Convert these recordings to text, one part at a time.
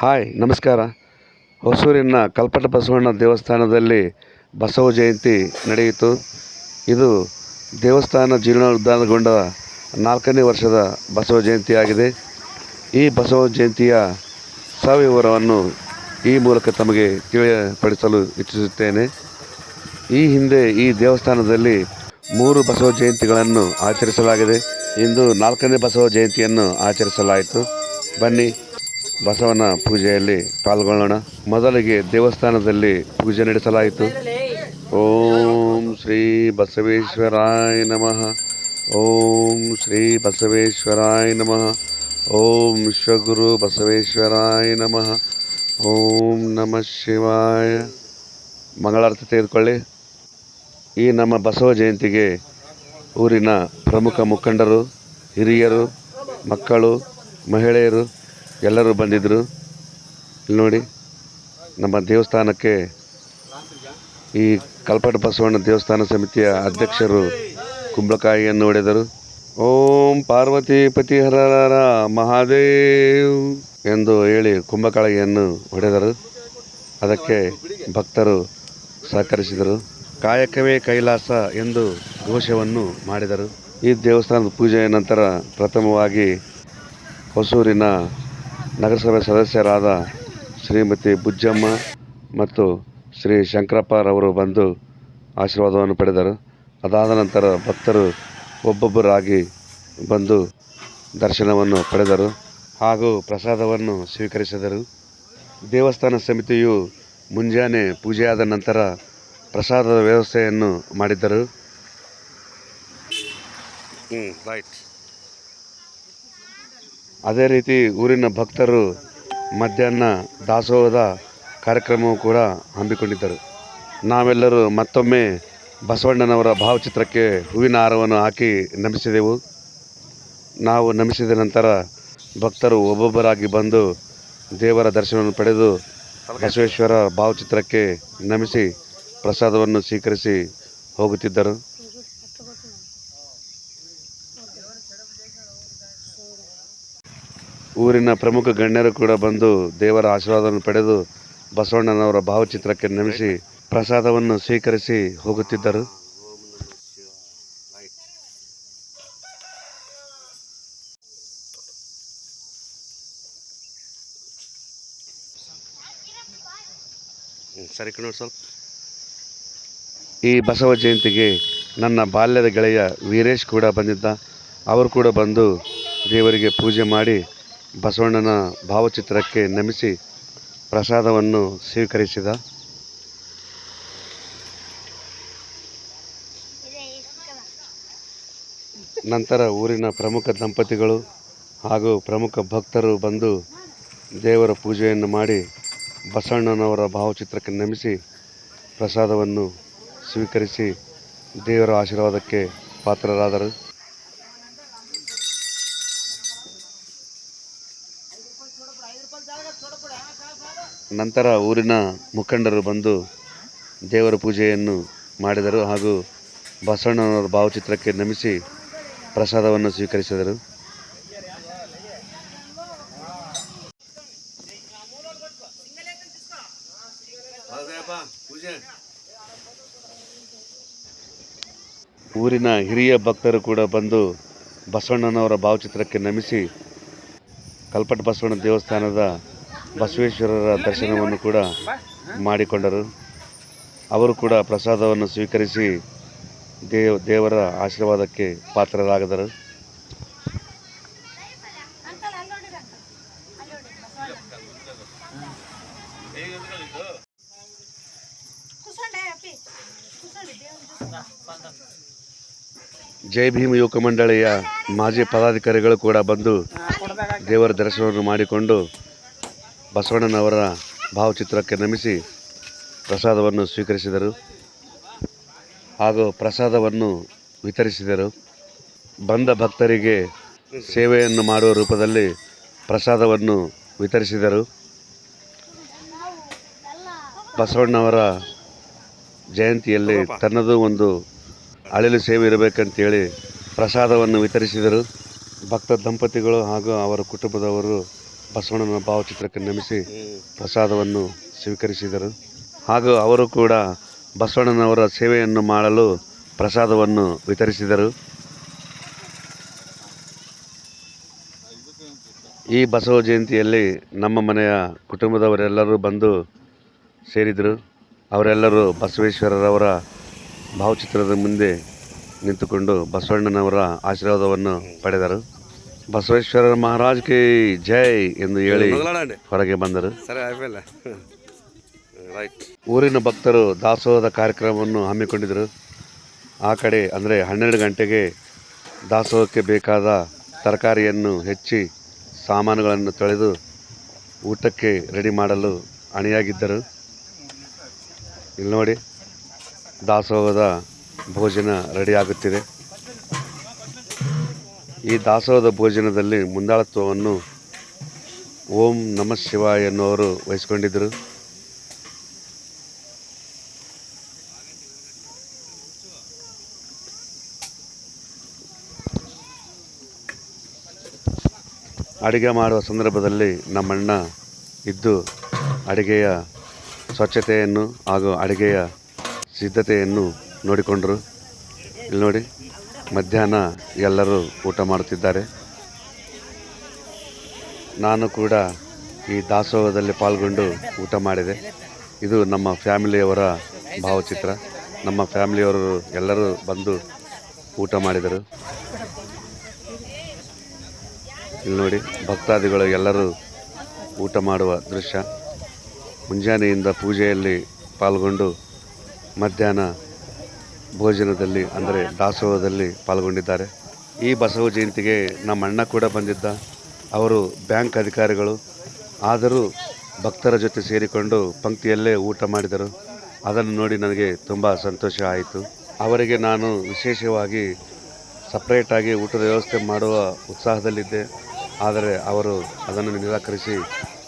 Hi, ನಮಸ್ಕಾರ. ಹೊಸೂರಿನ ಕಲ್ಪಟ ಬಸವಣ್ಣ ದೇವಸ್ಥಾನದಲ್ಲಿ ಬಸವ ಜಯಂತಿ ನಡೆಯಿತು. ಇದು ದೇವಸ್ಥಾನ ಜೀರ್ಣೋದ್ಧಾರಗೊಂಡ ನಾಲ್ಕನೇ ವರ್ಷದ ಬಸವ ಜಯಂತಿಯಾಗಿದೆ. ಈ ಬಸವ ಜಯಂತಿಯ ಸವಿವರವನ್ನು ಈ ಮೂಲಕ ತಮಗೆ ತಿಳಿಯಪಡಿಸಲು ಇಚ್ಛಿಸುತ್ತೇನೆ. ಈ ಹಿಂದೆ ಈ ದೇವಸ್ಥಾನದಲ್ಲಿ ಮೂರು ಬಸವ ಜಯಂತಿಗಳನ್ನು ಆಚರಿಸಲಾಗಿದೆ. ಇಂದು ನಾಲ್ಕನೇ ಬಸವ ಜಯಂತಿಯನ್ನು ಆಚರಿಸಲಾಯಿತು. ಬನ್ನಿ ಬಸವನ ಪೂಜೆಯಲ್ಲಿ ಪಾಲ್ಗೊಳ್ಳೋಣ. ಮೊದಲಿಗೆ ದೇವಸ್ಥಾನದಲ್ಲಿ ಪೂಜೆ ನಡೆಸಲಾಯಿತು. ಓಂ ಶ್ರೀ ಬಸವೇಶ್ವರಾಯ ನಮಃ. ಓಂ ಶ್ರೀ ಬಸವೇಶ್ವರಾಯ ನಮಃ. ಓಂ ವಿಶ್ವಗುರು ಬಸವೇಶ್ವರಾಯ ನಮಃ. ಓಂ ನಮಃ ಶಿವಾಯ. ಮಂಗಳಾರತಿ ತೆಗೆದುಕೊಳ್ಳಿ. ಈ ನಮ್ಮ ಬಸವ ಜಯಂತಿಗೆ ಊರಿನ ಪ್ರಮುಖ ಮುಖಂಡರು, ಹಿರಿಯರು, ಮಕ್ಕಳು, ಮಹಿಳೆಯರು ಎಲ್ಲರೂ ಬಂದಿದ್ದರು ಇಲ್ಲಿ ನೋಡಿ, ನಮ್ಮ ದೇವಸ್ಥಾನಕ್ಕೆ ಈ ಕಲ್ಪಟ ಬಸವಣ್ಣ ದೇವಸ್ಥಾನ ಸಮಿತಿಯ ಅಧ್ಯಕ್ಷರು ಕುಂಬಳಕಾಯಿಯನ್ನು ಹೊಡೆದರು ಓಂ ಪಾರ್ವತಿ ಪತಿಹರರ ಮಹಾದೇವ್ ಎಂದು ಹೇಳಿ ಕುಂಭಕಾಳಿಯನ್ನು ಹೊಡೆದರು ಅದಕ್ಕೆ ಭಕ್ತರು ಸಹಕರಿಸಿದರು. ಕಾಯಕವೇ ಕೈಲಾಸ ಎಂದು ಘೋಷವನ್ನು ಮಾಡಿದರು. ಈ ದೇವಸ್ಥಾನದ ಪೂಜೆಯ ನಂತರ ಪ್ರಥಮವಾಗಿ ಹೊಸೂರಿನ ನಗರಸಭೆ ಸದಸ್ಯರಾದ ಶ್ರೀಮತಿ ಬುಜ್ಜಮ್ಮ ಮತ್ತು ಶ್ರೀ ಶಂಕರಪ್ಪರವರು ಬಂದು ಆಶೀರ್ವಾದವನ್ನು ಪಡೆದರು. ಅದಾದ ನಂತರ ಭಕ್ತರು ಒಬ್ಬೊಬ್ಬರಾಗಿ ಬಂದು ದರ್ಶನವನ್ನು ಪಡೆದರು ಹಾಗೂ ಪ್ರಸಾದವನ್ನು ಸ್ವೀಕರಿಸಿದರು. ದೇವಸ್ಥಾನ ಸಮಿತಿಯು ಮುಂಜಾನೆ ಪೂಜೆಯಾದ ನಂತರ ಪ್ರಸಾದದ ವ್ಯವಸ್ಥೆಯನ್ನು ಮಾಡಿದ್ದರು. ರೈಟ್ ಅದೇ ರೀತಿ ಊರಿನ ಭಕ್ತರು ಮಧ್ಯಾಹ್ನ ದಾಸೋಹದ ಕಾರ್ಯಕ್ರಮವು ಕೂಡ ಹಮ್ಮಿಕೊಂಡಿದ್ದರು. ನಾವೆಲ್ಲರೂ ಮತ್ತೊಮ್ಮೆ ಬಸವಣ್ಣನವರ ಭಾವಚಿತ್ರಕ್ಕೆ ಹೂವಿನ ಹಾರವನ್ನು ಹಾಕಿ ನಮಿಸಿದೆವು. ನಾವು ನಮಿಸಿದ ನಂತರ ಭಕ್ತರು ಒಬ್ಬೊಬ್ಬರಾಗಿ ಬಂದು ದೇವರ ದರ್ಶನವನ್ನು ಪಡೆದು ಬಸವೇಶ್ವರ ಭಾವಚಿತ್ರಕ್ಕೆ ನಮಿಸಿ ಪ್ರಸಾದವನ್ನು ಸ್ವೀಕರಿಸಿ ಹೋಗುತ್ತಿದ್ದರು. ಊರಿನ ಪ್ರಮುಖ ಗಣ್ಯರು ಕೂಡ ಬಂದು ದೇವರ ಆಶೀರ್ವಾದವನ್ನು ಪಡೆದು ಬಸವಣ್ಣನವರ ಭಾವಚಿತ್ರಕ್ಕೆ ನಮಿಸಿ ಪ್ರಸಾದವನ್ನು ಸ್ವೀಕರಿಸಿ ಹೋಗುತ್ತಿದ್ದರು. ಸರಿ ನೋಡಿ ಸ್ವಲ್ಪ. ಈ ಬಸವ ಜಯಂತಿಗೆ ನನ್ನ ಬಾಲ್ಯದ ಗೆಳೆಯ ವೀರೇಶ್ ಕೂಡ ಬಂದಿದ್ದ. ಅವರು ಕೂಡ ಬಂದು ದೇವರಿಗೆ ಪೂಜೆ ಮಾಡಿ ಬಸವಣ್ಣನ ಭಾವಚಿತ್ರಕ್ಕೆ ನಮಿಸಿ ಪ್ರಸಾದವನ್ನು ಸ್ವೀಕರಿಸಿದ ನಂತರ ಊರಿನ ಪ್ರಮುಖ ದಂಪತಿಗಳು ಹಾಗೂ ಪ್ರಮುಖ ಭಕ್ತರು ಬಂದು ದೇವರ ಪೂಜೆಯನ್ನು ಮಾಡಿ ಬಸವಣ್ಣನವರ ಭಾವಚಿತ್ರಕ್ಕೆ ನಮಿಸಿ ಪ್ರಸಾದವನ್ನು ಸ್ವೀಕರಿಸಿ ದೇವರ ಆಶೀರ್ವಾದಕ್ಕೆ ಪಾತ್ರರಾದರು. ನಂತರ ಊರಿನ ಮುಖಂಡರು ಬಂದು ದೇವರ ಪೂಜೆಯನ್ನು ಮಾಡಿದರು ಹಾಗೂ ಬಸವಣ್ಣನವರ ಭಾವಚಿತ್ರಕ್ಕೆ ನಮಿಸಿ ಪ್ರಸಾದವನ್ನು ಸ್ವೀಕರಿಸಿದರು. ಊರಿನ ಹಿರಿಯ ಭಕ್ತರು ಕೂಡ ಬಂದು ಬಸವಣ್ಣನವರ ಭಾವಚಿತ್ರಕ್ಕೆ ನಮಿಸಿ ಕಲ್ಪಟ ಬಸವಣ್ಣ ದೇವಸ್ಥಾನದ ಬಸವೇಶ್ವರರ ದರ್ಶನವನ್ನು ಕೂಡ ಮಾಡಿಕೊಂಡರು. ಅವರು ಕೂಡ ಪ್ರಸಾದವನ್ನು ಸ್ವೀಕರಿಸಿ ದೇವ, ದೇವರ ಆಶೀರ್ವಾದಕ್ಕೆ ಪಾತ್ರರಾಗದರು. ಜೈ ಭೀಮ್ ಯುವಕ ಮಂಡಳಿಯ ಮಾಜಿ ಪದಾಧಿಕಾರಿಗಳು ಕೂಡ ಬಂದು ದೇವರ ದರ್ಶನವನ್ನು ಮಾಡಿಕೊಂಡು ಬಸವಣ್ಣನವರ ಭಾವಚಿತ್ರಕ್ಕೆ ನಮಿಸಿ ಪ್ರಸಾದವನ್ನು ಸ್ವೀಕರಿಸಿದರು ಹಾಗೂ ಪ್ರಸಾದವನ್ನು ವಿತರಿಸಿದರು. ಬಂದ ಭಕ್ತರಿಗೆ ಸೇವೆಯನ್ನು ಮಾಡುವ ರೂಪದಲ್ಲಿ ಪ್ರಸಾದವನ್ನು ವಿತರಿಸಿದರು. ಬಸವಣ್ಣವರ ಜಯಂತಿಯಲ್ಲಿ ತನ್ನದು ಒಂದು ಅಳಿಲು ಸೇವೆ ಇರಬೇಕಂತೇಳಿ ಪ್ರಸಾದವನ್ನು ವಿತರಿಸಿದರು. ಭಕ್ತ ದಂಪತಿಗಳು ಹಾಗೂ ಅವರ ಕುಟುಂಬದವರು ಬಸವಣ್ಣನ ಭಾವಚಿತ್ರಕ್ಕೆ ನಮಿಸಿ ಪ್ರಸಾದವನ್ನು ಸ್ವೀಕರಿಸಿದರು. ಹಾಗೂ ಅವರು ಕೂಡ ಬಸವಣ್ಣನವರ ಸೇವೆಯನ್ನು ಮಾಡಲು ಪ್ರಸಾದವನ್ನು ವಿತರಿಸಿದರು. ಈ ಬಸವ ಜಯಂತಿಯಲ್ಲಿ ನಮ್ಮ ಮನೆಯ ಕುಟುಂಬದವರೆಲ್ಲರೂ ಬಂದು ಸೇರಿದರು. ಅವರೆಲ್ಲರೂ ಬಸವೇಶ್ವರರವರ ಭಾವಚಿತ್ರದ ಮುಂದೆ ನಿಂತುಕೊಂಡು ಬಸವಣ್ಣನವರ ಆಶೀರ್ವಾದವನ್ನು ಪಡೆದರು. ಬಸವೇಶ್ವರ ಮಹಾರಾಜ್ ಕಿ ಜೈ ಎಂದು ಹೇಳಿ ಹೊರಗೆ ಬಂದರು. ಊರಿನ ಭಕ್ತರು ದಾಸೋಹದ ಕಾರ್ಯಕ್ರಮವನ್ನು ಹಮ್ಮಿಕೊಂಡಿದ್ದರು. ಆ ಕಡೆ ಅಂದರೆ ಹನ್ನೆರಡು ಗಂಟೆಗೆ ದಾಸೋಹಕ್ಕೆ ಬೇಕಾದ ತರಕಾರಿಯನ್ನು ಹೆಚ್ಚಿ ಸಾಮಾನುಗಳನ್ನು ತೊಳೆದು ಊಟಕ್ಕೆ ರೆಡಿ ಮಾಡಲು ಅಣಿಯಾಗಿದ್ದರು. ಇಲ್ಲಿ ನೋಡಿ ದಾಸೋಹದ ಭೋಜನ ರೆಡಿ ಆಗುತ್ತಿದೆ ಈ ದಾಸೋಹದ ಭೋಜನದಲ್ಲಿ ಮುಂದಾಳತ್ವವನ್ನು ಓಂ ನಮಃ ಶಿವಾಯ ಎನ್ನುವರು ವಹಿಸಿಕೊಂಡಿದ್ದರು. ಅಡುಗೆ ಮಾಡುವ ಸಂದರ್ಭದಲ್ಲಿ ನಮ್ಮಣ್ಣ ಇದ್ದು ಅಡುಗೆಯ ಸ್ವಚ್ಛತೆಯನ್ನು ಹಾಗೂ ಅಡುಗೆಯ ಸಿದ್ಧತೆಯನ್ನು ನೋಡಿಕೊಂಡರು. ಇಲ್ಲಿ ನೋಡಿ. ಮಧ್ಯಾಹ್ನ ಎಲ್ಲರೂ ಊಟ ಮಾಡುತ್ತಿದ್ದಾರೆ. ನಾನು ಕೂಡ ಈ ದಾಸೋಹದಲ್ಲಿ ಪಾಲ್ಗೊಂಡು ಊಟ ಮಾಡಿದೆ. ಇದು ನಮ್ಮ ಫ್ಯಾಮಿಲಿಯವರ ಭಾವಚಿತ್ರ. ನಮ್ಮ ಫ್ಯಾಮಿಲಿಯವರು ಎಲ್ಲರೂ ಬಂದು ಊಟ ಮಾಡಿದರು. ಇಲ್ಲಿ ನೋಡಿ, ಭಕ್ತಾದಿಗಳು ಎಲ್ಲರೂ ಊಟ ಮಾಡುವ ದೃಶ್ಯ. ಮುಂಜಾನೆಯಿಂದ ಪೂಜೆಯಲ್ಲಿ ಪಾಲ್ಗೊಂಡು ಮಧ್ಯಾಹ್ನ ಭೋಜನದಲ್ಲಿ, ಅಂದರೆ ದಾಸೋಹದಲ್ಲಿ ಪಾಲ್ಗೊಂಡಿದ್ದಾರೆ. ಈ ಬಸವ ಜಯಂತಿಗೆ ನಮ್ಮ ಅಣ್ಣ ಕೂಡ ಬಂದಿದ್ದ. ಅವರು ಬ್ಯಾಂಕ್ ಅಧಿಕಾರಿಗಳು. ಆದರೂ ಭಕ್ತರ ಜೊತೆ ಸೇರಿಕೊಂಡು ಪಂಕ್ತಿಯಲ್ಲೇ ಊಟ ಮಾಡಿದರು. ಅದನ್ನು ನೋಡಿ ನನಗೆ ತುಂಬ ಸಂತೋಷ ಆಯಿತು. ಅವರಿಗೆ ನಾನು ವಿಶೇಷವಾಗಿ ಸಪ್ರೇಟಾಗಿ ಊಟದ ವ್ಯವಸ್ಥೆ ಮಾಡುವ ಉತ್ಸಾಹದಲ್ಲಿದ್ದೆ. ಆದರೆ ಅವರು ಅದನ್ನು ನಿರಾಕರಿಸಿ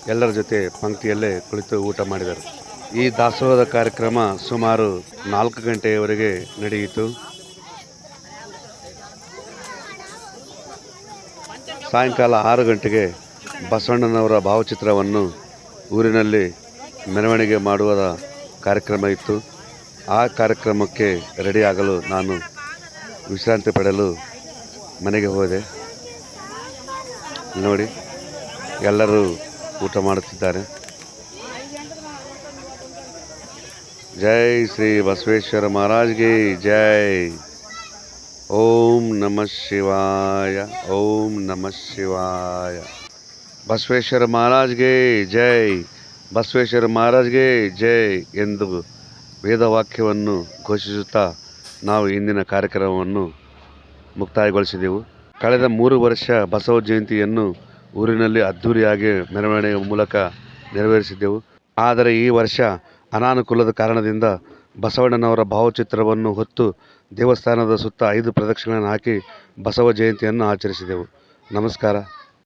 ಎಲ್ಲರ ಜೊತೆ ಪಂಕ್ತಿಯಲ್ಲೇ ಕುಳಿತು ಊಟ ಮಾಡಿದರು. ಈ ದಾಸೋಹದ ಕಾರ್ಯಕ್ರಮ ಸುಮಾರು ನಾಲ್ಕು ಗಂಟೆಯವರೆಗೆ ನಡೆಯಿತು. ಸಾಯಂಕಾಲ ಆರು ಗಂಟೆಗೆ ಬಸವಣ್ಣನವರ ಭಾವಚಿತ್ರವನ್ನು ಊರಿನಲ್ಲಿ ಮೆರವಣಿಗೆ ಮಾಡುವ ಕಾರ್ಯಕ್ರಮ ಇತ್ತು. ಆ ಕಾರ್ಯಕ್ರಮಕ್ಕೆ ರೆಡಿಯಾಗಲು ನಾನು ವಿಶ್ರಾಂತಿ ಪಡೆಯಲು ಮನೆಗೆ ಹೋದೆ. ನೋಡಿ, ಎಲ್ಲರೂ ಊಟ ಮಾಡುತ್ತಿದ್ದಾರೆ. ಜೈ ಶ್ರೀ ಬಸವೇಶ್ವರ ಮಹಾರಾಜ್ಗೆ ಜೈ. ಓಂ ನಮಃ ಶಿವಾಯ, ಓಂ ನಮಃ ಶಿವಾಯ. ಬಸವೇಶ್ವರ ಮಹಾರಾಜ್ಗೆ ಜೈ, ಬಸವೇಶ್ವರ ಮಹಾರಾಜ್ಗೆ ಜೈ ಎಂದು ವೇದವಾಕ್ಯವನ್ನು ಘೋಷಿಸುತ್ತಾ ನಾವು ಇಂದಿನ ಕಾರ್ಯಕ್ರಮವನ್ನು ಮುಕ್ತಾಯಗೊಳಿಸಿದೆವು. ಕಳೆದ ಮೂರು ವರ್ಷ ಬಸವ ಜಯಂತಿಯನ್ನು ಊರಿನಲ್ಲಿ ಅದ್ಧೂರಿಯಾಗಿ ಮೆರವಣಿಗೆ ಮೂಲಕ ನೆರವೇರಿಸಿದ್ದೆವು ಆದರೆ ಈ ವರ್ಷ ಅನಾನುಕೂಲದ ಕಾರಣದಿಂದ ಬಸವಣ್ಣನವರ ಭಾವಚಿತ್ರವನ್ನು ಹೊತ್ತು ದೇವಸ್ಥಾನದ ಸುತ್ತ ಐದು ಪ್ರದಕ್ಷಿಣೆಯನ್ನು ಹಾಕಿ ಬಸವ ಜಯಂತಿಯನ್ನು ಆಚರಿಸಿದೆವು. ನಮಸ್ಕಾರ.